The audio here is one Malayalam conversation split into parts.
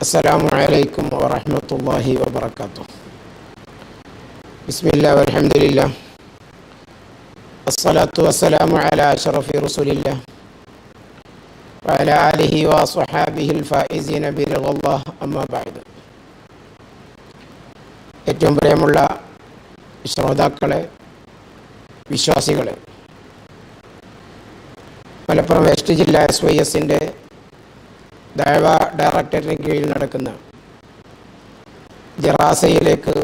السلام عليكم ورحمة الله وبركاته بسم الله والحمد لله الصلاة والسلام على أشرف رسول الله وعلى آله وصحابه الفائزين برضا الله أما بعد ഏറ്റവും പ്രിയമുള്ള ശ്രോതാക്കളെ വിശ്വാസികളെ മലപ്പുറം വെസ്റ്റ് ജില്ല എസ് വൈ എസിൻ്റെ ദൈവ ഡയറക്ടറേറ്റിന് കീഴിൽ നടക്കുന്ന ജറാസയിലേക്ക്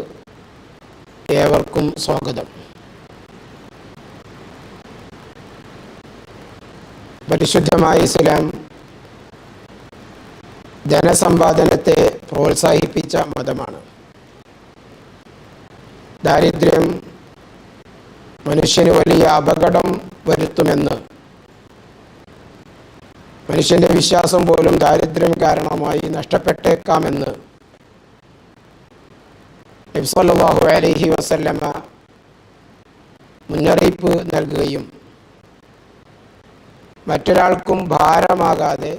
ഏവർക്കും സ്വാഗതം. പരിശുദ്ധമായ ഇസ്ലാം ധനസമ്പാദനത്തെ പ്രോത്സാഹിപ്പിച്ച മതമാണ്. ദാരിദ്ര്യം മനുഷ്യന് വലിയ അപകടം വരുത്തുമെന്ന് മനുഷ്യന്റെ വിശ്വാസം പോലും ദാരിദ്ര്യം കാരണമായി നഷ്ടപ്പെട്ടേക്കാമെന്ന് നബ്സല്ലാഹു അലഹി വസല്ലമ മുന്നറിയിപ്പ് നൽകുകയും മറ്റൊരാൾക്കും ഭാരമാകാതെ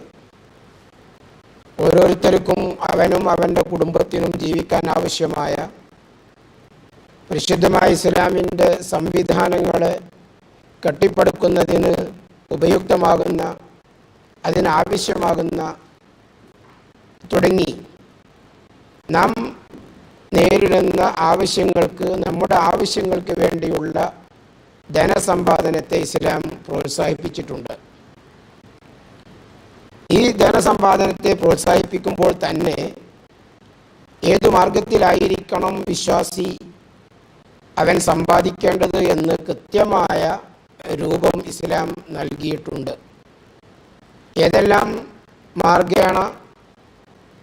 ഓരോരുത്തർക്കും അവനും അവന്റെ കുടുംബത്തിനും ജീവിക്കാൻ ആവശ്യമായ പരിശുദ്ധമായ ഇസ്ലാമിന്റെ സംവിധാനങ്ങളെ കെട്ടിപ്പടുക്കുന്നതിന് ഉപയുക്തമാകുന്ന അതിനാവശ്യമാകുന്ന തുടങ്ങി. നാം നേരിടുന്ന ആവശ്യങ്ങൾക്ക് നമ്മുടെ ആവശ്യങ്ങൾക്ക് വേണ്ടിയുള്ള ധനസമ്പാദനത്തെ ഇസ്ലാം പ്രോത്സാഹിപ്പിച്ചിട്ടുണ്ട്. ഈ ധനസമ്പാദനത്തെ പ്രോത്സാഹിപ്പിക്കുമ്പോൾ തന്നെ ഏതു മാർഗത്തിലായിരിക്കണം വിശ്വാസി അവൻ സമ്പാദിക്കേണ്ടത് എന്ന് കൃത്യമായ രൂപം ഇസ്ലാം നൽകിയിട്ടുണ്ട്. ഏതെല്ലാം മാർഗേണ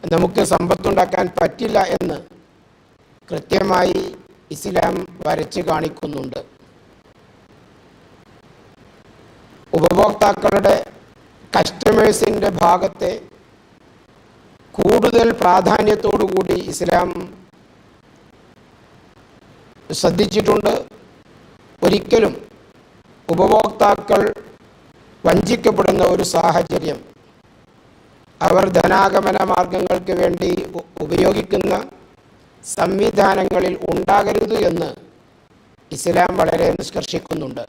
നമുക്ക് സമ്പത്തുണ്ടാക്കാൻ പറ്റില്ല എന്ന് കൃത്യമായി ഇസ്ലാം വരച്ച് കാണിക്കുന്നുണ്ട്. ഉപഭോക്താക്കളുടെ കസ്റ്റമേഴ്സിന്റെ ഭാഗത്തെ കൂടുതൽ പ്രാധാന്യത്തോടുകൂടി ഇസ്ലാം ശ്രദ്ധിച്ചിട്ടുണ്ട്. ഒരിക്കലും ഉപഭോക്താക്കൾ വഞ്ചിക്കപ്പെടുന്ന ഒരു സാഹചര്യം. അവർ ധനാഗമന മാർഗങ്ങൾക്ക് വേണ്ടി ഉപയോഗിക്കുന്ന സംവിധാനങ്ങളിൽ ഉണ്ടാകരുത് എന്ന് ഇസ്ലാം വളരെ നിഷ്കർഷിക്കുന്നുണ്ട്.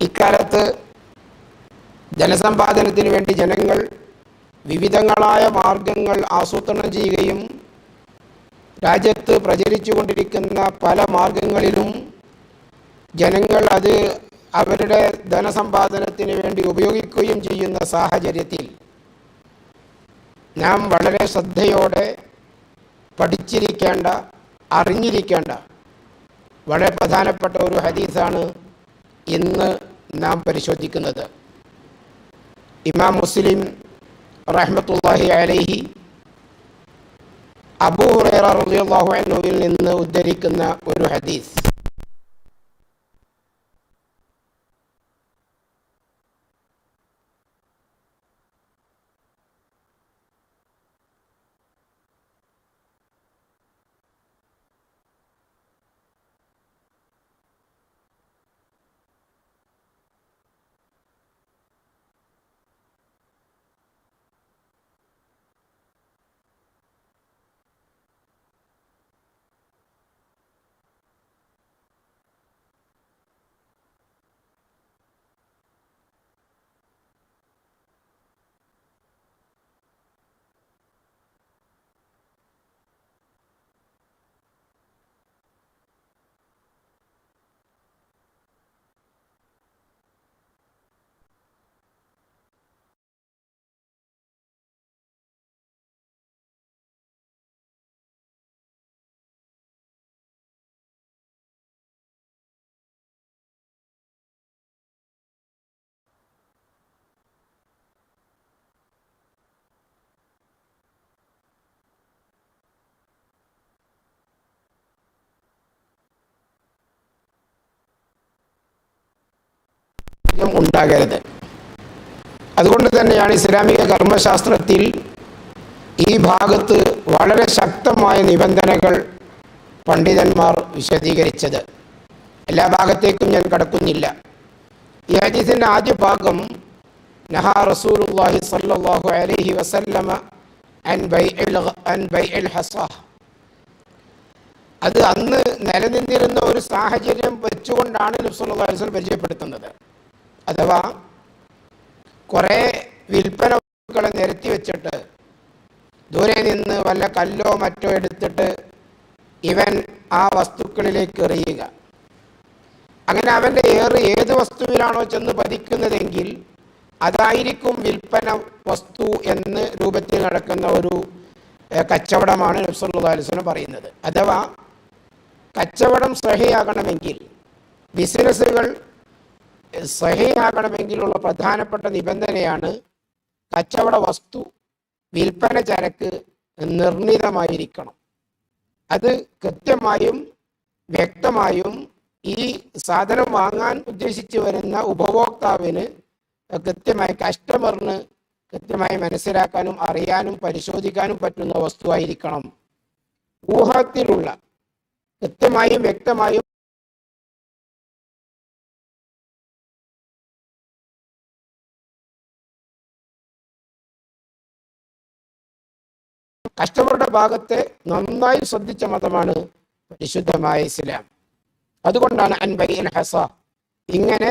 ഇക്കാലത്ത് ധനസമ്പാദനത്തിന് വേണ്ടി ജനങ്ങൾ വിവിധങ്ങളായ മാർഗങ്ങൾ ആസൂത്രണം ചെയ്യുകയും രാജ്യത്ത് പ്രചരിച്ചു കൊണ്ടിരിക്കുന്ന പല മാർഗങ്ങളിലും ജനങ്ങൾ അത് അവരുടെ ധനസമ്പാദനത്തിന് വേണ്ടി ഉപയോഗിക്കുകയും ചെയ്യുന്ന സാഹചര്യത്തിൽ നാം വളരെ ശ്രദ്ധയോടെ പഠിച്ചിരിക്കേണ്ട അറിഞ്ഞിരിക്കേണ്ട വളരെ പ്രധാനപ്പെട്ട ഒരു ഹദീസാണ് ഇന്ന് നാം പരിശോധിക്കുന്നത്. ഇമാം മുസ്ലിം റഹ്മത്തുല്ലാഹി അലൈഹി അബൂ ഹുറൈറ റളിയല്ലാഹു അൻഹുവിൽ നിന്ന് ഉദ്ധരിക്കുന്ന ഒരു ഹദീസ്. ഉണ്ടാകരുത്. അതുകൊണ്ട് തന്നെയാണ് ഇസ്ലാമിക കർമ്മശാസ്ത്രത്തിൽ ഈ ഭാഗത്ത് വളരെ ശക്തമായ നിബന്ധനകൾ പണ്ഡിതന്മാർ വിശദീകരിച്ചത്. എല്ലാ ഭാഗത്തേക്കും ഞാൻ കടക്കുന്നില്ല. ഈ ഹദീസിന്റെ ആദ്യ ഭാഗം നഹാ റസൂലുള്ളാഹി സ്വല്ലല്ലാഹു അലൈഹി വസല്ലമ അൻ അൻ അത് അന്ന് നിലനിന്നിരുന്ന ഒരു സാഹചര്യം വെച്ചുകൊണ്ടാണ് നബ്സുല്ലാസ്വൽ പരിചയപ്പെടുത്തുന്നത്. അഥവാ കുറേ വിൽപ്പന നിരത്തി വെച്ചിട്ട് ദൂരെ നിന്ന് വല്ല കല്ലോ മറ്റോ എടുത്തിട്ട് ഇവൻ ആ വസ്തുക്കളിലേക്ക് എറിയുക. അങ്ങനെ അവന്റെ ഏറ് ഏത് വസ്തുവിലാണോ ചെന്ന് പതിക്കുന്നതെങ്കിൽ അതായിരിക്കും വിൽപ്പന വസ്തു എന്ന് രൂപത്തിൽ നടക്കുന്ന ഒരു കച്ചവടമാണ് നബ്സുല്ലാ പറയുന്നത്. അഥവാ കച്ചവടം സഹിയാകണമെങ്കിൽ ബിസിനസ്സുകൾ സഹിയാകണമെങ്കിലുള്ള പ്രധാനപ്പെട്ട നിബന്ധനയാണ് കച്ചവട വസ്തു വിൽപ്പന ചരക്ക് നിർണിതമായിരിക്കണം. അത് കൃത്യമായും വ്യക്തമായും ഈ സാധനം വാങ്ങാൻ ഉദ്ദേശിച്ചു വരുന്ന ഉപഭോക്താവിന് കൃത്യമായി കസ്റ്റമറിന് കൃത്യമായി മനസ്സിലാക്കാനും അറിയാനും പരിശോധിക്കാനും പറ്റുന്ന വസ്തുവായിരിക്കണം ഊഹത്തിലുള്ള കൃത്യമായും വ്യക്തമായും കസ്റ്റമറുടെ ഭാഗത്തെ നന്നായി ശ്രദ്ധിച്ച മതമാണ് പരിശുദ്ധമായ ഇസ്ലാം. അതുകൊണ്ടാണ് അൻബൈൻ ഹസ ഇങ്ങനെ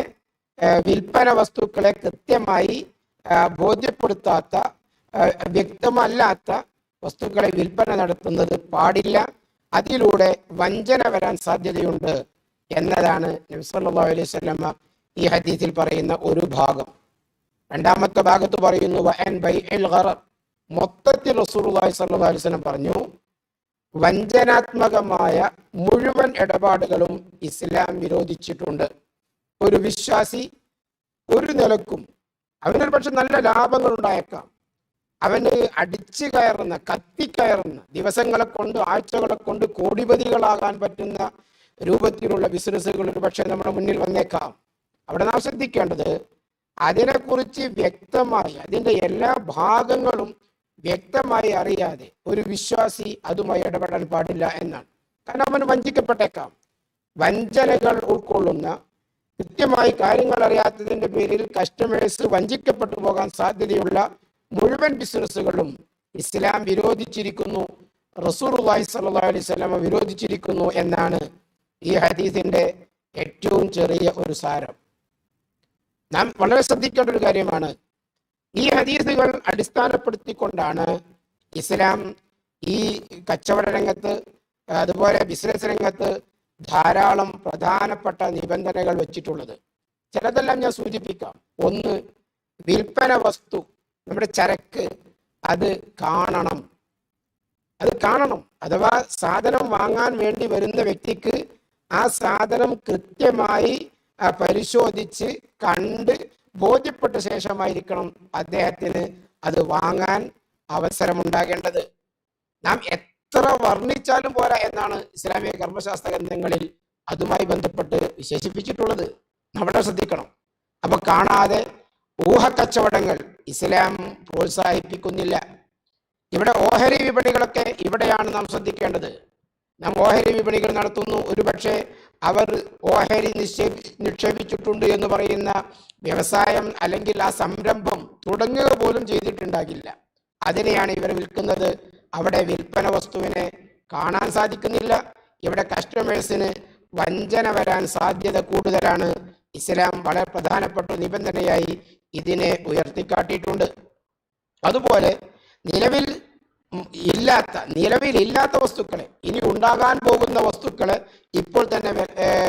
വിൽപ്പന വസ്തുക്കളെ കൃത്യമായി ബോധ്യപ്പെടുത്താത്ത വ്യക്തമല്ലാത്ത വസ്തുക്കളെ വിൽപ്പന നടത്തുന്നത് പാടില്ല. അതിലൂടെ വഞ്ചന വരാൻ സാധ്യതയുണ്ട് എന്നതാണ് നബി സല്ലല്ലാഹു അലൈഹി വസല്ലമ ഈ ഹദീസിൽ പറയുന്ന ഒരു ഭാഗം. രണ്ടാമത്തെ ഭാഗത്ത് പറയുന്നു മൊത്തത്തിൽ അലൈഹി വസല്ലം പറഞ്ഞു വഞ്ചനാത്മകമായ മുഴുവൻ ഇടപാടുകളും ഇസ്ലാം വിരോധിച്ചിട്ടുണ്ട്. ഒരു വിശ്വാസി ഒരു നിലക്കും അവനൊരു പക്ഷെ നല്ല ലാഭങ്ങൾ ഉണ്ടായേക്കാം. അവന് അടിച്ചു കയറുന്ന കത്തിക്കയറുന്ന ദിവസങ്ങളെ കൊണ്ട് ആഴ്ചകളെ കൊണ്ട് കോടിപതികളാകാൻ പറ്റുന്ന രൂപത്തിലുള്ള ബിസിനസ്സുകൾ ഒരു പക്ഷേ നമ്മുടെ മുന്നിൽ വന്നേക്കാം. അവിടെ നാം ശ്രദ്ധിക്കേണ്ടത് അതിനെക്കുറിച്ച് വ്യക്തമായി അതിന്റെ എല്ലാ ഭാഗങ്ങളും വ്യക്തമായി അറിയാതെ ഒരു വിശ്വാസി അതുമായി ഇടപെടാൻ പാടില്ല എന്നാണ്. കാരണം അവൻ വഞ്ചിക്കപ്പെട്ടേക്കാം. വഞ്ചനകൾ ഉൾക്കൊള്ളുന്ന കൃത്യമായി കാര്യങ്ങൾ അറിയാത്തതിന്റെ പേരിൽ കസ്റ്റമേഴ്സ് വഞ്ചിക്കപ്പെട്ടു പോകാൻ സാധ്യതയുള്ള മുഴുവൻ ബിസിനസ്സുകളും ഇസ്ലാം വിരോധിച്ചിരിക്കുന്നു റസൂർവായി സല്ലാ അലൈഹി സ്വലാമ വിരോധിച്ചിരിക്കുന്നു എന്നാണ് ഈ ഹദീസിന്റെ ഏറ്റവും ചെറിയ ഒരു സാരം. നാം വളരെ ശ്രദ്ധിക്കേണ്ട ഒരു കാര്യമാണ് ഈ ഹദീസുകൾ അടിസ്ഥാനപ്പെടുത്തിക്കൊണ്ടാണ് ഇസ്ലാം ഈ കച്ചവട രംഗത്ത് അതുപോലെ ബിസിനസ് രംഗത്ത് ധാരാളം പ്രധാനപ്പെട്ട നിബന്ധനകൾ വെച്ചിട്ടുള്ളത്. ചിലതെല്ലാം ഞാൻ സൂചിപ്പിക്കാം. ഒന്ന് വിൽപ്പന വസ്തു നമ്മുടെ ചരക്ക് അത് കാണണം. അത് കാണണം. അഥവാ സാധനം വാങ്ങാൻ വേണ്ടി വരുന്ന വ്യക്തിക്ക് ആ സാധനം കൃത്യമായി പരിശോധിച്ച് കണ്ട് ബോധ്യപ്പെട്ട ശേഷമായിരിക്കണം അദ്ദേഹത്തിന് അത് വാങ്ങാൻ അവസരമുണ്ടാകേണ്ടത്. നാം എത്ര വർണിച്ചാലും പോരാ എന്നാണ് ഇസ്ലാമിക കർമ്മശാസ്ത്ര ഗ്രന്ഥങ്ങളിൽ അതുമായി ബന്ധപ്പെട്ട് വിശേഷിപ്പിച്ചിട്ടുള്ളത്. നമ്മുടെ ശ്രദ്ധിക്കണം. അപ്പൊ കാണാതെ ഊഹക്കച്ചവടങ്ങൾ ഇസ്ലാം പ്രോത്സാഹിപ്പിക്കുന്നില്ല. ഇവിടെ ഓഹരി വിപണികളൊക്കെ ഇവിടെയാണ് നാം ശ്രദ്ധിക്കേണ്ടത്. നാം ഓഹരി വിപണികൾ നടത്തുന്നു. ഒരുപക്ഷെ അവർ ഓഹരി നിക്ഷേപി നിക്ഷേപിച്ചിട്ടുണ്ട് എന്ന് പറയുന്ന വ്യവസായം അല്ലെങ്കിൽ ആ സംരംഭം തുടങ്ങുക പോലും ചെയ്തിട്ടുണ്ടാകില്ല. അതിനെയാണ് ഇവർ വിൽക്കുന്നത്. അവിടെ വിൽപ്പന വസ്തുവിനെ കാണാൻ സാധിക്കുന്നില്ല. ഇവിടെ കസ്റ്റമേഴ്സിന് വഞ്ചന വരാൻ സാധ്യത കൂടുതലാണ്. ഇസ്ലാം വളരെ പ്രധാനപ്പെട്ട നിബന്ധനയായി ഇതിനെ ഉയർത്തിക്കാട്ടിയിട്ടുണ്ട്. അതുപോലെ നിലവിൽ ഇല്ലാത്ത നിലവിലില്ലാത്ത വസ്തുക്കളെ ഇനി ഉണ്ടാകാൻ പോകുന്ന വസ്തുക്കളെ ഇപ്പോൾ തന്നെ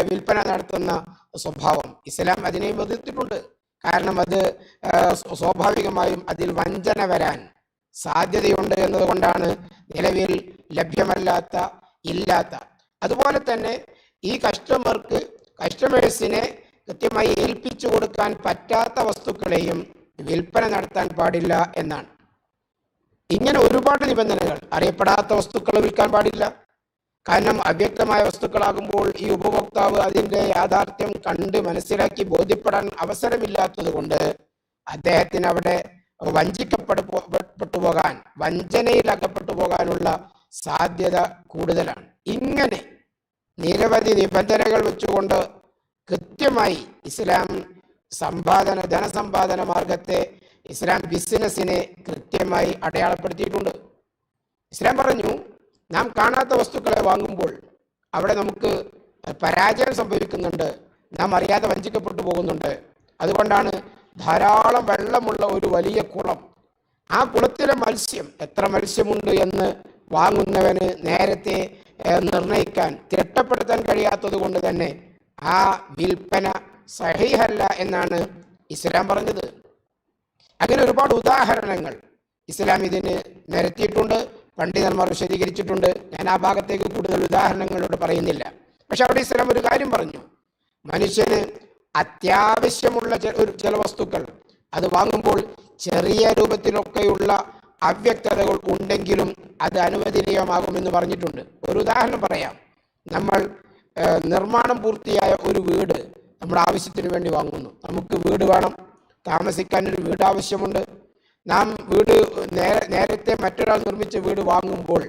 വിൽപ്പന നടത്തുന്ന സ്വഭാവം. ഇസ്ലാം അതിനെ എതിർത്തിട്ടുണ്ട് കാരണം അത് സ്വാഭാവികമായും അതിൽ വഞ്ചന വരാൻ സാധ്യതയുണ്ട് എന്നതുകൊണ്ടാണ് നിലവിൽ ലഭ്യമല്ലാത്ത ഇല്ലാത്ത. അതുപോലെ തന്നെ ഈ കസ്റ്റമർക്ക് കസ്റ്റമേഴ്സിനെ കൃത്യമായി ഏൽപ്പിച്ചു കൊടുക്കാൻ പറ്റാത്ത വസ്തുക്കളെയും വിൽപ്പന നടത്താൻ പാടില്ല എന്നാണ്. ഇങ്ങനെ ഒരുപാട് നിബന്ധനകൾ അറിയപ്പെടാത്ത വസ്തുക്കൾ വിൽക്കാൻ പാടില്ല. കാരണം അവ്യക്തമായ വസ്തുക്കളാകുമ്പോൾ ഈ ഉപഭോക്താവ് അതിന്റെ യാഥാർത്ഥ്യം കണ്ട് മനസ്സിലാക്കി ബോധ്യപ്പെടാൻ അവസരമില്ലാത്തത് കൊണ്ട് അദ്ദേഹത്തിന് അവിടെ വഞ്ചിക്കപ്പെട്ടു പോകാൻ വഞ്ചനയിൽ അകപ്പെട്ടു പോകാനുള്ള സാധ്യത കൂടുതലാണ്. ഇങ്ങനെ നിരവധി നിബന്ധനകൾ വെച്ചുകൊണ്ട് കൃത്യമായി ഇസ്ലാം സമ്പാദന ധനസമ്പാദന മാർഗത്തെ ഇസ്ലാം ബിസിനസ്സിനെ കൃത്യമായി അടയാളപ്പെടുത്തിയിട്ടുണ്ട്. ഇസ്ലാം പറഞ്ഞു നാം കാണാത്ത വസ്തുക്കളെ വാങ്ങുമ്പോൾ അവിടെ നമുക്ക് പരാജയം സംഭവിക്കുന്നുണ്ട്. നാം അറിയാതെ വഞ്ചിക്കപ്പെട്ടു പോകുന്നുണ്ട്. അതുകൊണ്ടാണ് ധാരാളം വെള്ളമുള്ള ഒരു വലിയ കുളം. ആ കുളത്തിലെ മത്സ്യം എത്ര മത്സ്യമുണ്ട് എന്ന് വാങ്ങുന്നവന് നേരത്തെ നിർണയിക്കാൻ തിട്ടപ്പെടുത്താൻ കഴിയാത്തത് കൊണ്ട് തന്നെ ആ വിൽപ്പന സഹിഹല്ല എന്നാണ് ഇസ്ലാം പറഞ്ഞത്. അങ്ങനെ ഒരുപാട് ഉദാഹരണങ്ങൾ ഇസ്ലാം ഇതിന് നിരത്തിയിട്ടുണ്ട് പണ്ഡിതന്മാർ വിശദീകരിച്ചിട്ടുണ്ട്. ഞാൻ ആ ഭാഗത്തേക്ക് കൂടുതൽ ഉദാഹരണങ്ങളോട് പറയുന്നില്ല. പക്ഷെ അവിടെ ഇസ്ലാം ഒരു കാര്യം പറഞ്ഞു. മനുഷ്യന് അത്യാവശ്യമുള്ള ഒരു ചില വസ്തുക്കൾ അത് വാങ്ങുമ്പോൾ ചെറിയ രൂപത്തിലൊക്കെയുള്ള അവ്യക്തതകൾ ഉണ്ടെങ്കിലും അത് അനുവദനീയമാകുമെന്ന് പറഞ്ഞിട്ടുണ്ട്. ഒരു ഉദാഹരണം പറയാം. നമ്മൾ നിർമ്മാണം പൂർത്തിയായ ഒരു വീട് നമ്മുടെ ആവശ്യത്തിന് വേണ്ടി വാങ്ങുന്നു. നമുക്ക് വീട് വേണം താമസിക്കാൻ ഒരു വീട് ആവശ്യമുണ്ട് നാം വീട് നേരത്തെ മറ്റൊരാൾ നിർമ്മിച്ച വീട് വാങ്ങുമ്പോൾ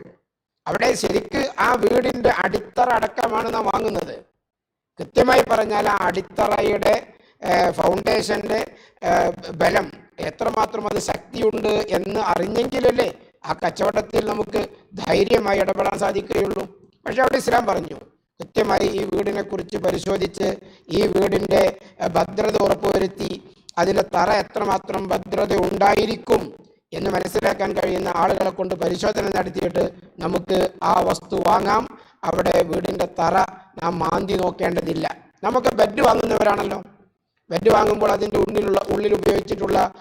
അവിടെ ശരിക്ക് ആ വീടിന്റെ അടിത്തറ അടക്കമാണ് നാം വാങ്ങുന്നത്. കൃത്യമായി പറഞ്ഞാൽ ആ അടിത്തറയുടെ ഫൗണ്ടേഷന്റെ ബലം എത്രമാത്രം അത് ശക്തിയുണ്ട് എന്ന് അറിഞ്ഞെങ്കിലല്ലേ ആ കച്ചവടത്തിൽ നമുക്ക് ധൈര്യമായി ഇടപെടാൻ സാധിക്കുകയുള്ളൂ. പക്ഷെ അവിടെ ഇസ്ലാം പറഞ്ഞു കൃത്യമായി ഈ വീടിനെ കുറിച്ച് പരിശോധിച്ച് ഈ വീടിന്റെ ഭദ്രത ഉറപ്പുവരുത്തി അതിന്റെ തറ എത്രമാത്രം ഭദ്രത ഉണ്ടായിരിക്കും എന്ന് മനസ്സിലാക്കാൻ കഴിയുന്ന ആളുകളെ കൊണ്ട് പരിശോധന നടത്തിയിട്ട് നമുക്ക് ആ വസ്തു വാങ്ങാം. അവിടെ വീടിന്റെ തറ നാം മാന്തി നോക്കേണ്ടതില്ല. നമുക്ക് ബെഡ് വാങ്ങുന്നവരാണല്ലോ. ബെഡ് വാങ്ങുമ്പോൾ അതിന്റെ ഉള്ളിലുള്ള ഉള്ളിൽ ഉപയോഗിച്ചിട്ടുള്ള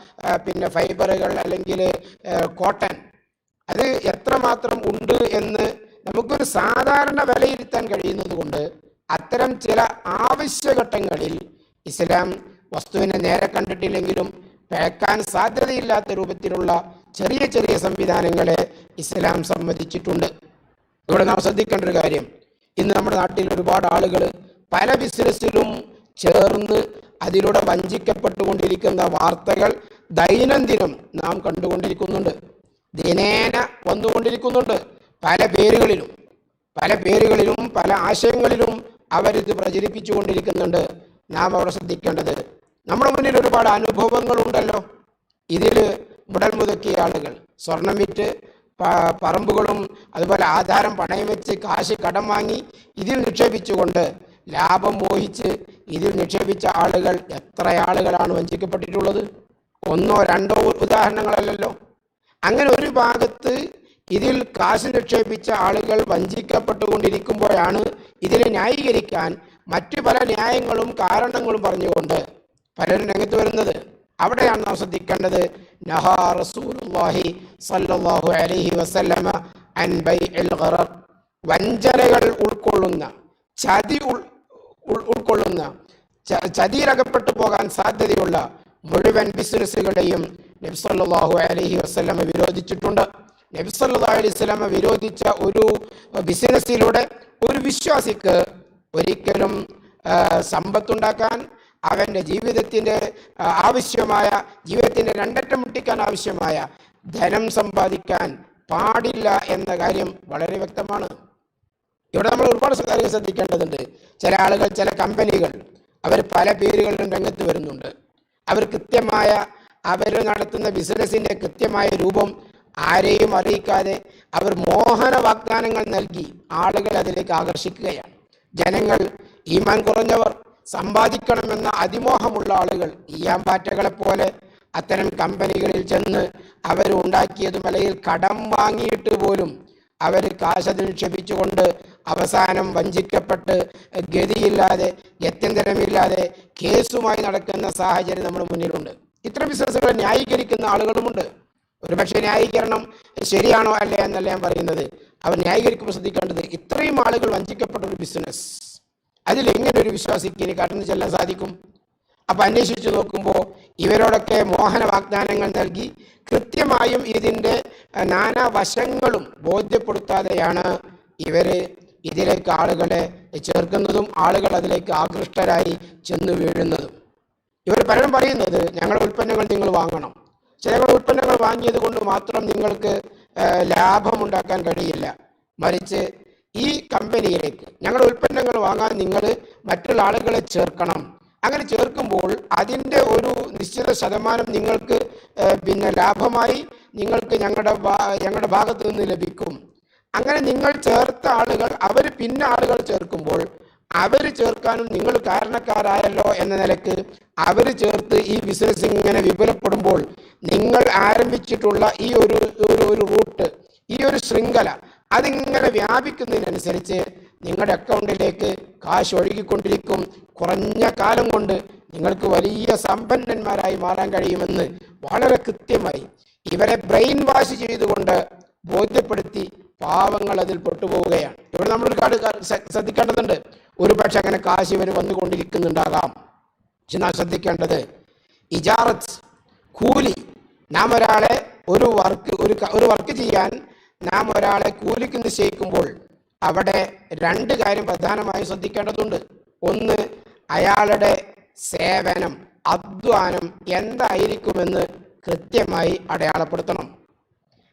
പിന്നെ ഫൈബറുകൾ അല്ലെങ്കിൽ കോട്ടൺ അത് എത്രമാത്രം ഉണ്ട് എന്ന് നമുക്കൊരു സാധാരണ വിലയിരുത്താൻ കഴിയുന്നത് കൊണ്ട് അത്തരം ചില ആവശ്യഘട്ടങ്ങളിൽ ഇസ്ലാം വസ്തുവിനെ നേരെ കണ്ടിട്ടില്ലെങ്കിലും പേക്കാൻ സാധ്യതയില്ലാത്ത രൂപത്തിലുള്ള ചെറിയ ചെറിയ സംവിധാനങ്ങളെ ഇസ്ലാം സമ്മതിച്ചിട്ടുണ്ട്. ഇവിടെ നാം ശ്രദ്ധിക്കേണ്ട ഒരു കാര്യം. ഇന്ന് നമ്മുടെ നാട്ടിൽ ഒരുപാട് ആളുകൾ പല ബിസിനസ്സിലും ചേർന്ന് അതിലൂടെ വഞ്ചിക്കപ്പെട്ടുകൊണ്ടിരിക്കുന്ന വാർത്തകൾ ദൈനംദിനം നാം കണ്ടുകൊണ്ടിരിക്കുന്നുണ്ട്. ദിനേന വന്നുകൊണ്ടിരിക്കുന്നുണ്ട്. പല പേരുകളിലും പല പേരുകളിലും പല ആശയങ്ങളിലും അവരിത് പ്രചരിപ്പിച്ചു കൊണ്ടിരിക്കുന്നുണ്ട് നാം അവിടെ ശ്രദ്ധിക്കേണ്ടത് നമ്മുടെ മുന്നിൽ ഒരുപാട് അനുഭവങ്ങളുണ്ടല്ലോ. ഇതിൽ മുടൽ മുതക്കിയ ആളുകൾ സ്വർണം വിറ്റ് പറമ്പുകളും അതുപോലെ ആധാരം പണയം വെച്ച് കാശ് കടം വാങ്ങി ഇതിൽ നിക്ഷേപിച്ചുകൊണ്ട് ലാഭം മോഹിച്ച് ഇതിൽ നിക്ഷേപിച്ച ആളുകൾ എത്ര ആളുകളാണ് വഞ്ചിക്കപ്പെട്ടിട്ടുള്ളത്? ഒന്നോ രണ്ടോ ഉദാഹരണങ്ങളല്ലല്ലോ. അങ്ങനെ ഒരു ഭാഗത്ത് ഇതിൽ കാശ് നിക്ഷേപിച്ച ആളുകൾ വഞ്ചിക്കപ്പെട്ടുകൊണ്ടിരിക്കുമ്പോഴാണ് ഇതിനെ ന്യായീകരിക്കാൻ മറ്റു പല ന്യായങ്ങളും കാരണങ്ങളും പറഞ്ഞുകൊണ്ട് പലരും രംഗത്ത് വരുന്നത്. അവിടെയാണ് നാം ശ്രദ്ധിക്കേണ്ടത്. നഹാ റസൂലുള്ളാഹി സ്വല്ലല്ലാഹു അലൈഹി വസല്ലമ അൻ ബൈഇൽ ഗറർ വഞ്ചനകൾ ഉൾക്കൊള്ളുന്ന ചതി ഉൾ- ഉൾ- ഉൾക്കൊള്ളുന്ന ചതിയിലകപ്പെട്ടു പോകാൻ സാധ്യതയുള്ള മുഴുവൻ ബിസിനസ്സുകളെയും നബ്സല്ലാഹു അലൈഹി വസ്ലമ വിരോധിച്ചിട്ടുണ്ട്. നബ്സല്ലാ അലൈഹി സ്വലമ വിരോധിച്ച ഒരു ബിസിനസ്സിലൂടെ ഒരു വിശ്വാസിക്ക് ഒരിക്കലും സമ്പത്തുണ്ടാക്കാൻ അവന്റെ ജീവിതത്തിന്റെ ആവശ്യമായ ജീവിതത്തിന്റെ രണ്ടറ്റം മുട്ടിക്കാൻ ആവശ്യമായ ധനം സമ്പാദിക്കാൻ പാടില്ല എന്ന കാര്യം വളരെ വ്യക്തമാണ്. ഇവിടെ നമ്മൾ ഒരുപാട് കാര്യങ്ങൾ ശ്രദ്ധിക്കേണ്ടതുണ്ട്. ചില ആളുകൾ ചില കമ്പനികൾ അവർ പല പേരുകളിലും രംഗത്ത് വരുന്നുണ്ട്. അവർ കൃത്യമായ അവർ നടത്തുന്ന ബിസിനസ്സിന്റെ കൃത്യമായ രൂപം ആരെയും അറിയിക്കാതെ അവർ മോഹന വാഗ്ദാനങ്ങൾ നൽകി ആളുകൾ അതിലേക്ക് ആകർഷിക്കുകയാണ്. ജനങ്ങൾ ഈമാൻ കുറഞ്ഞവർ സമ്പാദിക്കണമെന്ന അതിമോഹമുള്ള ആളുകൾ ഈയാമ്പാറ്റകളെ പോലെ അത്തരം കമ്പനികളിൽ ചെന്ന് അവർ ഉണ്ടാക്കിയതും അല്ലെങ്കിൽ കടം വാങ്ങിയിട്ട് പോലും അവർ കാശതിൽ ക്ഷപിച്ചുകൊണ്ട് അവസാനം വഞ്ചിക്കപ്പെട്ട് ഗതിയില്ലാതെ ഗത്യന്തരമില്ലാതെ കേസുമായി നടക്കുന്ന സാഹചര്യം നമ്മുടെ മുന്നിലുണ്ട്. ഇത്തരം ബിസിനസ്സുകൾ ന്യായീകരിക്കുന്ന ആളുകളുമുണ്ട്. ഒരുപക്ഷെ ന്യായീകരണം ശരിയാണോ അല്ലേ എന്നല്ല ഞാൻ പറയുന്നത്. അവർ ന്യായീകരിക്കുമ്പോൾ ശ്രദ്ധിക്കേണ്ടത് ഇത്രയും ആളുകൾ വഞ്ചിക്കപ്പെട്ട ഒരു ബിസിനസ് അതിൽ എങ്ങനെ ഒരു വിശ്വാസിക്ക് ഇനി കടന്നു ചെല്ലാൻ സാധിക്കും? അപ്പൊ അന്വേഷിച്ചു നോക്കുമ്പോൾ ഇവരോടൊക്കെ മോഹന വാഗ്ദാനങ്ങൾ നൽകി കൃത്യമായും ഇതിന്റെ നാനാ വശങ്ങളും ബോധ്യപ്പെടുത്താതെയാണ് ഇവർ ഇതിലേക്ക് ആളുകളെ ചേർക്കുന്നതും ആളുകൾ അതിലേക്ക് ആകൃഷ്ടരായി ചെന്നു വീഴുന്നതും. ഇവർ പലരും പറയുന്നത് ഞങ്ങളുടെ ഉൽപ്പന്നങ്ങൾ നിങ്ങൾ വാങ്ങണം. ചില ഉൽപ്പന്നങ്ങൾ വാങ്ങിയത് കൊണ്ട് മാത്രം നിങ്ങൾക്ക് ലാഭം ലാഭമുണ്ടാക്കാൻ കഴിയില്ല. മറിച്ച് ഈ കമ്പനിയിലേക്ക് ഞങ്ങളുടെ ഉൽപ്പന്നങ്ങൾ വാങ്ങാൻ നിങ്ങൾ മറ്റുള്ള ആളുകളെ ചേർക്കണം. അങ്ങനെ ചേർക്കുമ്പോൾ അതിന്റെ ഒരു നിശ്ചിത ശതമാനം നിങ്ങൾക്ക് പിന്നെ ലാഭമായി നിങ്ങൾക്ക് ഞങ്ങളുടെ ഞങ്ങളുടെ ഭാഗത്തു നിന്ന് ലഭിക്കും. അങ്ങനെ നിങ്ങൾ ചേർത്ത ആളുകൾ അവർ പിന്നെ ആളുകൾ ചേർക്കുമ്പോൾ അവർ ചേർക്കാനും നിങ്ങൾ കാരണക്കാരായല്ലോ എന്ന നിലയ്ക്ക് അവർ ചേർത്ത് ഈ ബിസിനസ് ഇങ്ങനെ വിപുലപ്പെടുമ്പോൾ നിങ്ങൾ ആരംഭിച്ചിട്ടുള്ള ഈ ഒരു ഒരു റൂട്ട് ഈ ഒരു ശൃംഖല അതിങ്ങനെ വ്യാപിക്കുന്നതിനനുസരിച്ച് നിങ്ങളുടെ അക്കൗണ്ടിലേക്ക് കാശ് ഒഴുകിക്കൊണ്ടിരിക്കും. കുറഞ്ഞ കാലം കൊണ്ട് നിങ്ങൾക്ക് വലിയ സമ്പന്നന്മാരായി മാറാൻ കഴിയുമെന്ന് വളരെ കൃത്യമായി ഇവരെ ബ്രെയിൻ വാഷ് ചെയ്തുകൊണ്ട് ബോധ്യപ്പെടുത്തി പാവങ്ങൾ അതിൽ പെട്ടുപോവുകയാണ്. ഇവിടെ നമ്മളൊരു കാട് ക- ശ്ര- ശ്രദ്ധിക്കേണ്ടതുണ്ട്. ഒരു പക്ഷെ അങ്ങനെ കാശ് ഇവർ വന്നുകൊണ്ടിരിക്കുന്നുണ്ടാകാം. പക്ഷെ നാം ശ്രദ്ധിക്കേണ്ടത് ഇജാറത്ത് കൂലി. നാം ഒരാളെ ഒരു വർക്ക് ഒരു ഒരു വർക്ക് ചെയ്യാൻ നാം ഒരാളെ കൂലിക്ക് നിശ്ചയിക്കുമ്പോൾ അവിടെ രണ്ട് കാര്യം പ്രധാനമായും ശ്രദ്ധിക്കേണ്ടതുണ്ട്. ഒന്ന് അയാളുടെ സേവനം അധ്വാനം എന്തായിരിക്കുമെന്ന് കൃത്യമായി അടയാളപ്പെടുത്തണം.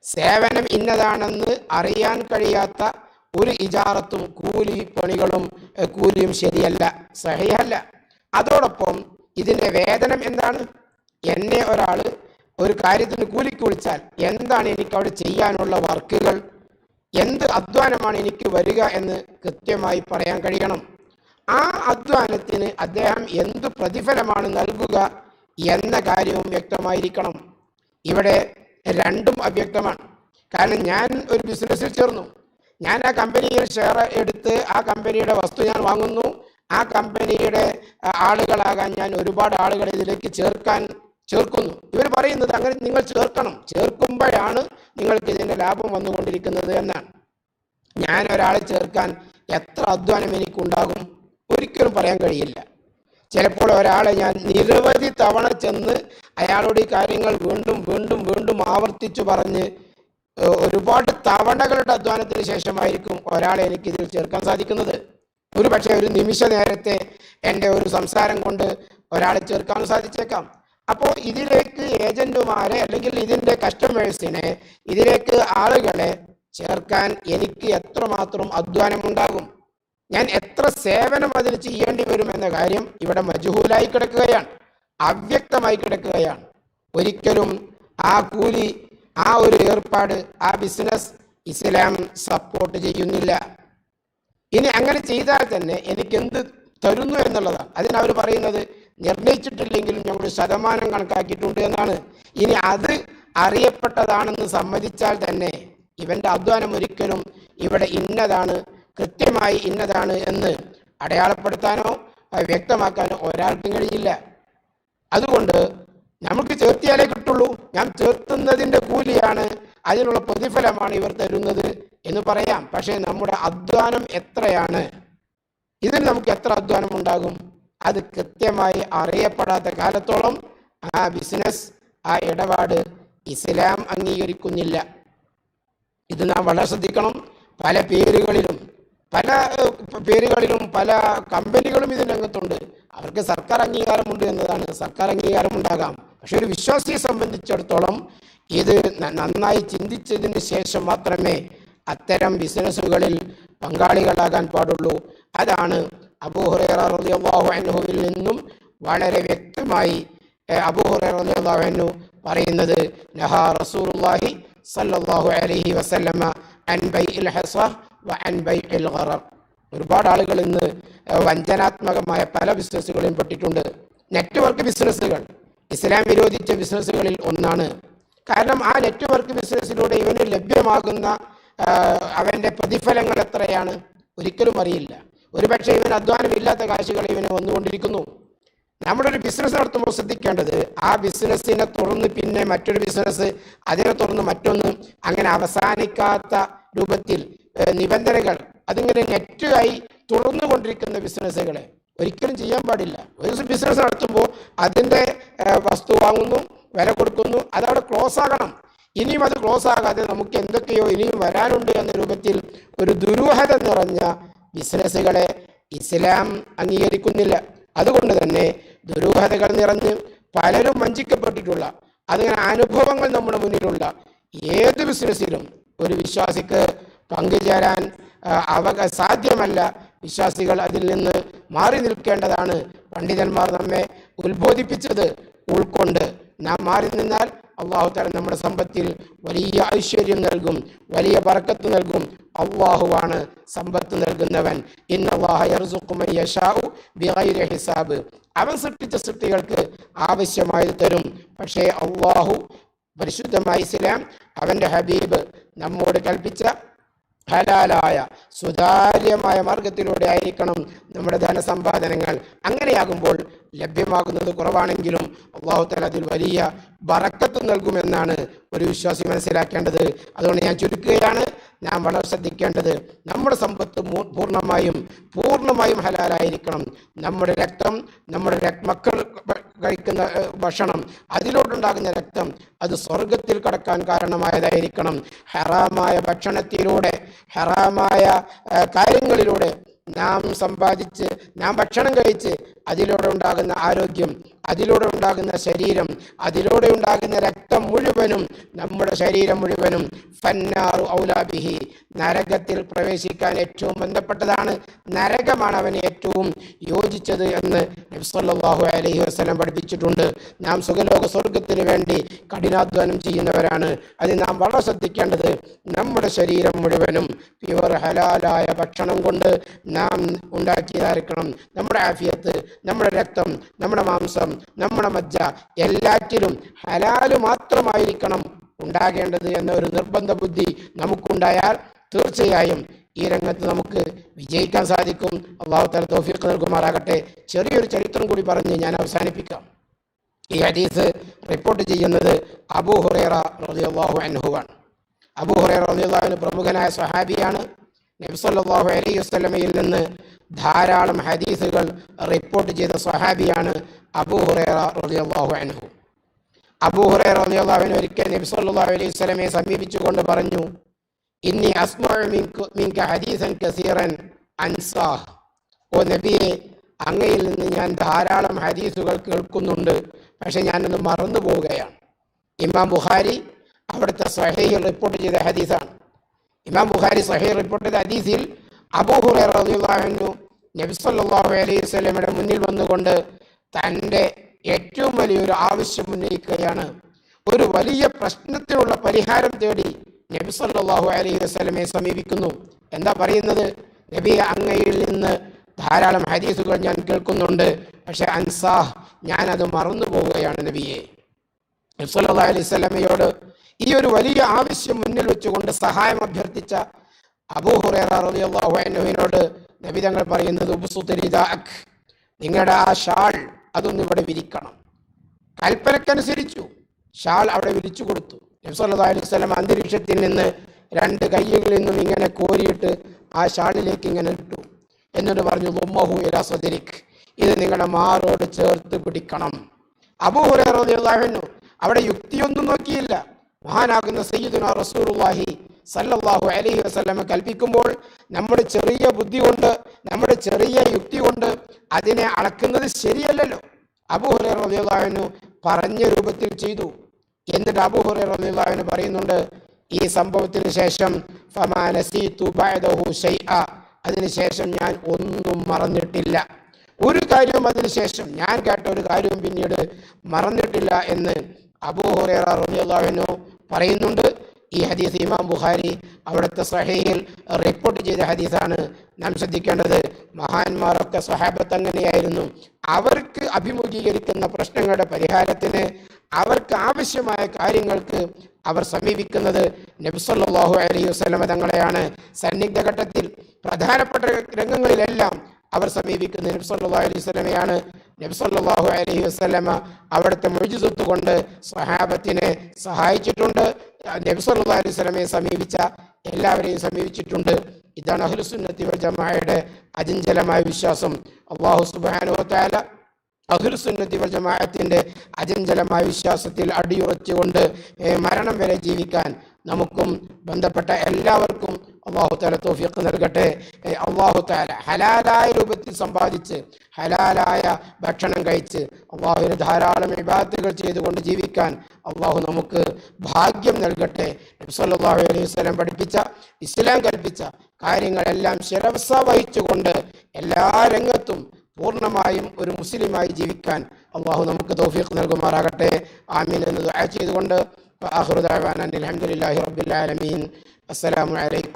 സേവനം ഇന്നതാണെന്ന് അറിയാൻ കഴിയാത്ത ഒരു ഇജാറത്തും കൂലി പണികളും കൂലിയും ശരിയല്ല സഹിയല്ല. അതോടൊപ്പം ഇതിന്റെ വേതനം എന്താണ്? എന്നെ ഒരാൾ ഒരു കാര്യത്തിന് കൂലിക്ക് വിളിച്ചാൽ എന്താണ് എനിക്ക് അവിടെ ചെയ്യാനുള്ള വർക്കുകൾ? എന്ത് അധ്വാനമാണ് എനിക്ക് വരിക എന്ന് കൃത്യമായി പറയാൻ കഴിയണം. ആ അധ്വാനത്തിന് അദ്ദേഹം എന്ത് പ്രതിഫലമാണ് നൽകുക എന്ന കാര്യവും വ്യക്തമായിരിക്കണം. ഇവിടെ രണ്ടും അവ്യക്തമാണ്. കാരണം ഞാൻ ഒരു ബിസിനസ്സിൽ ചേർന്നു. ഞാൻ ആ കമ്പനിയിൽ ഷെയർ എടുത്ത് ആ കമ്പനിയുടെ വസ്തു ഞാൻ വാങ്ങുന്നു. ആ കമ്പനിയുടെ ആളുകളാകാൻ ഞാൻ ഒരുപാട് ആളുകളെ ഇതിലേക്ക് ചേർക്കാൻ ചേർക്കുന്നു. ഇവർ പറയുന്നത് അങ്ങനെ നിങ്ങൾ ചേർക്കണം. ചേർക്കുമ്പോഴാണ് നിങ്ങൾക്ക് ഇതിന്റെ ലാഭം വന്നുകൊണ്ടിരിക്കുന്നത് എന്നാണ്. ഞാൻ ഒരാളെ ചേർക്കാൻ എത്ര അധ്വാനം എനിക്കുണ്ടാകും ഒരിക്കലും പറയാൻ കഴിയില്ല. ചിലപ്പോൾ ഒരാളെ ഞാൻ നിരവധി തവണ ചെന്ന് അയാളോട് ഈ കാര്യങ്ങൾ വീണ്ടും വീണ്ടും വീണ്ടും ആവർത്തിച്ചു പറഞ്ഞ് ഒരുപാട് തവണകളുടെ അധ്വാനത്തിന് ശേഷമായിരിക്കും ഒരാളെ എനിക്ക് ഇതിൽ ചേർക്കാൻ സാധിക്കുന്നത്. ഒരു പക്ഷേ ഒരു നിമിഷ നേരത്തെ എന്റെ ഒരു സംസാരം കൊണ്ട് ഒരാളെ ചേർക്കാൻ സാധിച്ചേക്കാം. അപ്പോൾ ഇതിലേക്ക് ഏജന്റുമാരെ അല്ലെങ്കിൽ ഇതിന്റെ കസ്റ്റമേഴ്സിനെ ഇതിലേക്ക് ആളുകളെ ചേർക്കാൻ എനിക്ക് എത്രമാത്രം അധ്വാനമുണ്ടാകും? ഞാൻ എത്ര സേവനം അതിൽ ചെയ്യേണ്ടി വരും എന്ന കാര്യം ഇവിടെ മജുഹൂലായി കിടക്കുകയാണ്. അവ്യക്തമായി കിടക്കുകയാണ്. ഒരിക്കലും ആ കൂലി ആ ഒരു ഏർപ്പാട് ആ ബിസിനസ് ഇസ്ലാം സപ്പോർട്ട് ചെയ്യുന്നില്ല. ഇനി അങ്ങനെ ചെയ്താൽ തന്നെ എനിക്ക് എന്ത് തരുന്നു എന്നുള്ളതാണ്. അതിനവർ പറയുന്നത് നിർണയിച്ചിട്ടില്ലെങ്കിലും ഞങ്ങൾ ശതമാനം കണക്കാക്കിയിട്ടുണ്ട് എന്നാണ്. ഇനി അത് അറിയപ്പെട്ടതാണെന്ന് സമ്മതിച്ചാൽ തന്നെ ഇവന്റെ അധ്വാനം ഒരിക്കലും ഇവിടെ ഇന്നതാണ് കൃത്യമായി ഇന്നതാണ് എന്ന് അടയാളപ്പെടുത്താനോ വ്യക്തമാക്കാനോ ഒരാൾക്കും കഴിയില്ല അതുകൊണ്ട് നമുക്ക് ചേർത്തിയാലേ കിട്ടുള്ളൂ. ഞാൻ ചേർത്തുന്നതിന്റെ കൂലിയാണ് അതിനുള്ള പ്രതിഫലമാണ് ഇവർ തരുന്നത് എന്ന് പറയാം. പക്ഷേ നമ്മുടെ അധ്വാനം എത്രയാണ്? ഇതിന് നമുക്ക് എത്ര അധ്വാനം ഉണ്ടാകും? അത് കൃത്യമായി അറിയപ്പെടാത്ത കാലത്തോളം ആ ബിസിനസ് ആ ഇടപാട് ഇസ്ലാം അംഗീകരിക്കുന്നില്ല. ഇത് നാം വളരെ ശ്രദ്ധിക്കണം. പല പേരുകളിലും പല പേരുകളിലും പല കമ്പനികളും ഇതിന് രംഗത്തുണ്ട്. അവർക്ക് സർക്കാർ അംഗീകാരമുണ്ട് എന്നതാണ്. സർക്കാർ അംഗീകാരം ഉണ്ടാകാം. പക്ഷെ ഒരു വിശ്വാസിയെ സംബന്ധിച്ചിടത്തോളം ഇത് നന്നായി ചിന്തിച്ചതിന് ശേഷം മാത്രമേ അത്തരം ബിസിനസ്സുകളിൽ പങ്കാളികളാകാൻ പാടുള്ളൂ. അതാണ് അബൂഹുറഹുവിൽ നിന്നും വളരെ വ്യക്തമായി അബൂഹുറഹു പറയുന്നത് നഹ റസൂലുള്ളാഹി അലൈഹി വസല്ലമ അൻ ബൈഇൽ ബൈഇൽ ഒരുപാട് ആളുകൾ ഇന്ന് വഞ്ചനാത്മകമായ പല ബിസിനസ്സുകളിലും പെട്ടിട്ടുണ്ട്. നെറ്റ്വർക്ക് ബിസിനസ്സുകൾ. ഇസ്ലാം വിരോധിച്ച ബിസിനസ്സുകളിൽ ഒന്നാണ്. കാരണം ആ നെറ്റ്വർക്ക് ബിസിനസ്സിലൂടെ ഇവന് ലഭ്യമാകുന്ന ആ, അവന്റെ പ്രതിഫലങ്ങൾ എത്രയാണ്? ഒരിക്കലും അറിയില്ല. ഒരുപക്ഷെ ഇവന് അധ്വാനമില്ലാത്ത കാശുകൾ ഇവന് വന്നുകൊണ്ടിരിക്കുന്നു. നമ്മുടെ ഒരു ബിസിനസ് നടത്തുമ്പോൾ ശ്രദ്ധിക്കേണ്ടത് ആ ബിസിനസ്സിനെ തുറന്ന് പിന്നെ മറ്റൊരു ബിസിനസ് അതിനെ തുറന്ന് മറ്റൊന്ന് അങ്ങനെ അവസാനിക്കാത്ത രൂപത്തിൽ നിബന്ധനകൾ അതിങ്ങനെ നെറ്റായി തുറന്നുകൊണ്ടിരിക്കുന്ന ബിസിനസ്സുകളെ ഒരിക്കലും ചെയ്യാൻ പാടില്ല. ഒരു ബിസിനസ് നടത്തുമ്പോൾ അതിന്റെ വസ്തു വാങ്ങുന്നു വില കൊടുക്കുന്നു അതവിടെ ക്ലോസ് ആകണം. ഇനിയും അത് ക്ലോസ് ആകാതെ നമുക്ക് എന്തൊക്കെയോ ഇനിയും വരാനുണ്ട് എന്ന രൂപത്തിൽ ഒരു ദുരൂഹത നിറഞ്ഞ ബിസിനസ്സുകളെ ഇസ്ലാം അംഗീകരിക്കുന്നില്ല. അതുകൊണ്ട് തന്നെ ദുരൂഹതകൾ നിറഞ്ഞ് പലരും വഞ്ചിക്കപ്പെട്ടിട്ടുള്ള അതിങ്ങനെ അനുഭവങ്ങൾ നമ്മുടെ മുന്നിലുള്ള ഏത് ബിസിനസ്സിലും ഒരു വിശ്വാസിക്ക് പങ്കുചേരാൻ അവക സാധ്യമല്ല വിശ്വാസികൾ അതിൽ നിന്ന് മാറി നിൽക്കേണ്ടതാണ്. പണ്ഡിതന്മാർ നമ്മെ ഉത്ബോധിപ്പിച്ചത് ഉൾക്കൊണ്ട് നാം മാറി നിന്നാൽ അള്ളാഹു താല നമ്മുടെ സമ്പത്തിൽ വലിയ ഐശ്വര്യം നൽകും വലിയ പറക്കത്ത് നൽകും. അള്ളാഹുവാണ് സമ്പത്ത് നൽകുന്നവൻ. ഹിസാബ്. അവൻ സൃഷ്ടിച്ച സൃഷ്ടികൾക്ക് ആവശ്യമായി തരും. പക്ഷേ അള്ളാഹു പരിശുദ്ധമായി ഇസ്ലാം അവന്റെ ഹബീബ് നമ്മോട് കൽപ്പിച്ച ഹലാലായ സുതാര്യമായ മാർഗത്തിലൂടെ ആയിരിക്കണം നമ്മുടെ ധനസമ്പാദനങ്ങൾ. അങ്ങനെയാകുമ്പോൾ ലഭ്യമാകുന്നത് കുറവാണെങ്കിലും അള്ളാഹു തല അതിൽ വലിയ ബറക്കത്ത് നൽകുമെന്നാണ് ഒരു വിശ്വാസി മനസ്സിലാക്കേണ്ടത്. അതുകൊണ്ട് ഞാൻ ചുരുക്കുകയാണ്. നാം വളരെ ശ്രദ്ധിക്കേണ്ടത് നമ്മുടെ സമ്പത്ത് പൂർണമായും പൂർണമായും ഹലാലായിരിക്കണം. നമ്മുടെ രക്തം നമ്മുടെ മക്കൾ കഴിക്കുന്ന ഭക്ഷണം അതിലോട്ടുണ്ടാകുന്ന രക്തം അത് സ്വർഗത്തിൽ കടക്കാൻ കാരണമായതായിരിക്കണം. ഹറാമായ ഭക്ഷണത്തിലൂടെ ഹറാമായ കാര്യങ്ങളിലൂടെ നാം സമ്പാദിച്ച് നാം ഭക്ഷണം കഴിച്ച് അതിലൂടെ ഉണ്ടാകുന്ന ആരോഗ്യം അതിലൂടെ ഉണ്ടാകുന്ന ശരീരം അതിലൂടെ ഉണ്ടാകുന്ന രക്തം മുഴുവനും നമ്മുടെ ശരീരം മുഴുവനും. ഫന്നാറു ഔലാബിഹി നരകത്തിൽ പ്രവേശിക്കാൻ ഏറ്റവും ബന്ധപ്പെട്ടതാണ് നരകമാണ് അവന് ഏറ്റവും യോജിച്ചത് എന്ന് നബ്സല്ലാഹു അലഹി വസ്ലം പഠിപ്പിച്ചിട്ടുണ്ട്. നാം സുഖലോക സ്വർഗത്തിന് വേണ്ടി കഠിനാധ്വാനം ചെയ്യുന്നവരാണ്. അത് നാം വളരെ ശ്രദ്ധിക്കേണ്ടത് നമ്മുടെ ശരീരം മുഴുവനും പ്യുവർ ഹലാലായ ഭക്ഷണം കൊണ്ട് നാം ഉണ്ടാക്കിയതായിരിക്കണം. നമ്മുടെ ആഫിയത്ത് നമ്മുടെ രക്തം നമ്മുടെ മാംസം നമ്മുടെ മജ്ജ എല്ലാറ്റിലും ഹലാൽ മാത്രമായിരിക്കണം ഉണ്ടാകേണ്ടത് എന്ന ഒരു നിർബന്ധ ബുദ്ധി നമുക്കുണ്ടായാൽ തീർച്ചയായും ഈ രംഗത്ത് നമുക്ക് വിജയിക്കാൻ സാധിക്കും. അള്ളാഹു തല തോഫീഖ് നൽകുമാറാകട്ടെ. ചെറിയൊരു ചരിത്രം കൂടി പറഞ്ഞ് ഞാൻ അവസാനിപ്പിക്കാം. ഈ ഹദീസ് റിപ്പോർട്ട് ചെയ്യുന്നത് അബു ഹുറേറ റളിയല്ലാഹു അൻഹുവാണ് അബു ഹുറേറ റളിയല്ലാഹു പ്രമുഖനായ സ്വഹാബിയാണ് നബ്സല്ലാഹു അലൈഹി വസ്ലമയിൽ നിന്ന് ധാരാളം ഹദീസുകൾ റിപ്പോർട്ട് ചെയ്ത സ്വഹാബിയാണ് അബൂ ഹുറേറ റളിയല്ലാഹു അൻഹു. അബൂ റളിയല്ലാഹു അൻഹു ഒരിക്കൽ നബി അലൈഹി വസല്ലമയെ സമീപിച്ചുകൊണ്ട് പറഞ്ഞു ഇന്നി അസ്മഉ മിൻക ഹദീസൻ കസീറൻ അൻസാഹ്. ഓ നബിയെ അങ്ങയിൽ നിന്ന് ഞാൻ ധാരാളം ഹദീസുകൾ കേൾക്കുന്നുണ്ട് പക്ഷെ ഞാനത് മറന്നു പോവുകയാണ്. ഇമാം ബുഖാരി അവിടുത്തെ സഹീൽ റിപ്പോർട്ട് ചെയ്ത ഹദീസാണ്. ഇമാം ബുഖാരി സഹീൽ റിപ്പോർട്ട് ചെയ്ത ഹദീസിൽ അബൂ ഹുറൈറ റളിയല്ലാഹു അൻഹു നബി സല്ലല്ലാഹു അലൈഹി വസല്ലമയുടെ മുന്നിൽ വന്നുകൊണ്ട് തന്റെ ഏറ്റവും വലിയൊരു ആവശ്യം ഉന്നയിക്കുകയാണ്. ഒരു വലിയ പ്രശ്നത്തിനുള്ള പരിഹാരം തേടി നബി സല്ലല്ലാഹു അലൈഹി വസല്ലമയെ സമീപിക്കുന്നു. എന്താ പറയുന്നത്? നബി അങ്ങയിൽ നിന്ന് ധാരാളം ഹദീസുകൾ ഞാൻ കേൾക്കുന്നുണ്ട്. പക്ഷെ അൻസാഹ് ഞാനത് മറന്നു പോവുകയാണ് നബിയെ. നബി അലൈഹി സ്വലമയോട് ഈ ഒരു വലിയ ആവശ്യം മുന്നിൽ വെച്ചുകൊണ്ട് സഹായം അഭ്യർത്ഥിച്ച അബൂ നബിതങ്ങൾ പറയുന്നത് നിങ്ങളുടെ ആ ഷാൾ അതൊന്നും ഇവിടെ വിരിക്കണം. കൽപ്പനക്കനുസരിച്ചു ഷാൾ അവിടെ വിരിച്ചു കൊടുത്തു. നബി സല്ലല്ലാഹു അലൈഹി വസല്ലം അന്തരീക്ഷത്തിൽ നിന്ന് രണ്ട് കൈകളിൽ നിന്നും ഇങ്ങനെ കോരിയിട്ട് ആ ഷാളിലേക്ക് ഇങ്ങനെ ഇട്ടു. എന്നിട്ട് പറഞ്ഞു ഉമ്മഹു ഇലാ സദരിക്. ഇത് നിങ്ങളുടെ മാറോട് ചേർത്ത് പിടിക്കണം. അബൂ ഹുറൈറ റളിയല്ലാഹു അൻഹു അവിടെ യുക്തിയൊന്നും നോക്കിയില്ല. മഹാനാകുന്ന സയ്യിദുന റസൂലുള്ളാഹി സല്ലല്ലാഹു അലൈഹി വസ്ലമ കൽപ്പിക്കുമ്പോൾ നമ്മുടെ ചെറിയ ബുദ്ധി കൊണ്ട് നമ്മുടെ ചെറിയ യുക്തി കൊണ്ട് അതിനെ അളക്കുന്നത് ശരിയല്ലല്ലോ. അബൂ ഹുറൈറ റളിയല്ലാഹു അൻഹു പറഞ്ഞ രൂപത്തിൽ ചെയ്തു. എന്നിട്ട് അബൂ ഹുറൈറ റളിയല്ലാഹു പറയുന്നുണ്ട് ഈ സംഭവത്തിന് ശേഷം അതിനുശേഷം ഞാൻ ഒന്നും മറന്നിട്ടില്ല. ഒരു കാര്യവും അതിനുശേഷം ഞാൻ കേട്ട ഒരു കാര്യവും പിന്നീട് മറന്നിട്ടില്ല എന്ന് അബൂഹുറേറ പറയുന്നുണ്ട്. ഈ ഹദീസ് ഇമാം ബുഖാരി അവിടുത്തെ സഹേയിൽ റിപ്പോർട്ട് ചെയ്ത ഹദീസാണ്. നാം ശ്രദ്ധിക്കേണ്ടത് മഹാന്മാരൊക്കെ സ്വഹാബത്ത് അങ്ങനെയായിരുന്നു. അവർക്ക് അഭിമുഖീകരിക്കുന്ന പ്രശ്നങ്ങളുടെ പരിഹാരത്തിന് അവർക്ക് ആവശ്യമായ കാര്യങ്ങൾക്ക് അവർ സമീപിക്കുന്നത് നബ്സല്ലാഹു അലൈഹി വസ്ലമ തങ്ങളെയാണ്. സന്നിഗ്ധ ഘട്ടത്തിൽ പ്രധാനപ്പെട്ട രംഗങ്ങളിലെല്ലാം അവർ സമീപിക്കുന്നത് നബ്സല്ലാഹു അലൈഹി വസ്ലമയാണ് നബ്സല്ലാഹു അലൈഹി വസ്ലമ അവിടുത്തെ മൊഴിജുത്ത് കൊണ്ട് സ്വഹാബത്തിനെ സഹായിച്ചിട്ടുണ്ട്. നബ്സല്ലാ അലൈഹി വസല്ലമയെ സമീപിച്ച എല്ലാവരെയും സമീപിച്ചിട്ടുണ്ട്. ഇതാണ് അഹ്ലുസുന്നത്തി വൽ ജമാഅയുടെ അചഞ്ചലമായ വിശ്വാസം. അള്ളാഹു അഖിൽസുന്നത്തി വൽ ജമാഅത്തിന്റെ അചഞ്ചലമായ വിശ്വാസത്തിൽ അടിയുറച്ചുകൊണ്ട് മരണം വരെ ജീവിക്കാൻ നമുക്കും ബന്ധപ്പെട്ട എല്ലാവർക്കും അള്ളാഹു താല തോഫിയൊക്കെ നൽകട്ടെ. അള്ളാഹു താല ഹലാലായ രൂപത്തിൽ സമ്പാദിച്ച് ഹലാലായ ഭക്ഷണം കഴിച്ച് അള്ളാഹുവിന് ധാരാളം വിഭാഗത്തുകൾ ചെയ്തുകൊണ്ട് ജീവിക്കാൻ അള്ളാഹു നമുക്ക് ഭാഗ്യം നൽകട്ടെ. നബ്സല്ലാഹു അലൈഹി പഠിപ്പിച്ച ഇസ്ലാം കൽപ്പിച്ച കാര്യങ്ങളെല്ലാം ശിരവസ വഹിച്ചുകൊണ്ട് എല്ലാ രംഗത്തും പൂർണമായും ഒരു മുസ്ലിമായി ജീവിക്കാൻ അള്ളാഹു നമുക്ക് തൗഫീഖ് നൽകുമാറാകട്ടെ. ആമീൻ എന്ന് ദുആ ചെയ്തുകൊണ്ട് ഹംദുലില്ലാഹി റബ്ബിൽ ആലമീൻ. അസ്സലാമു അലൈക്കും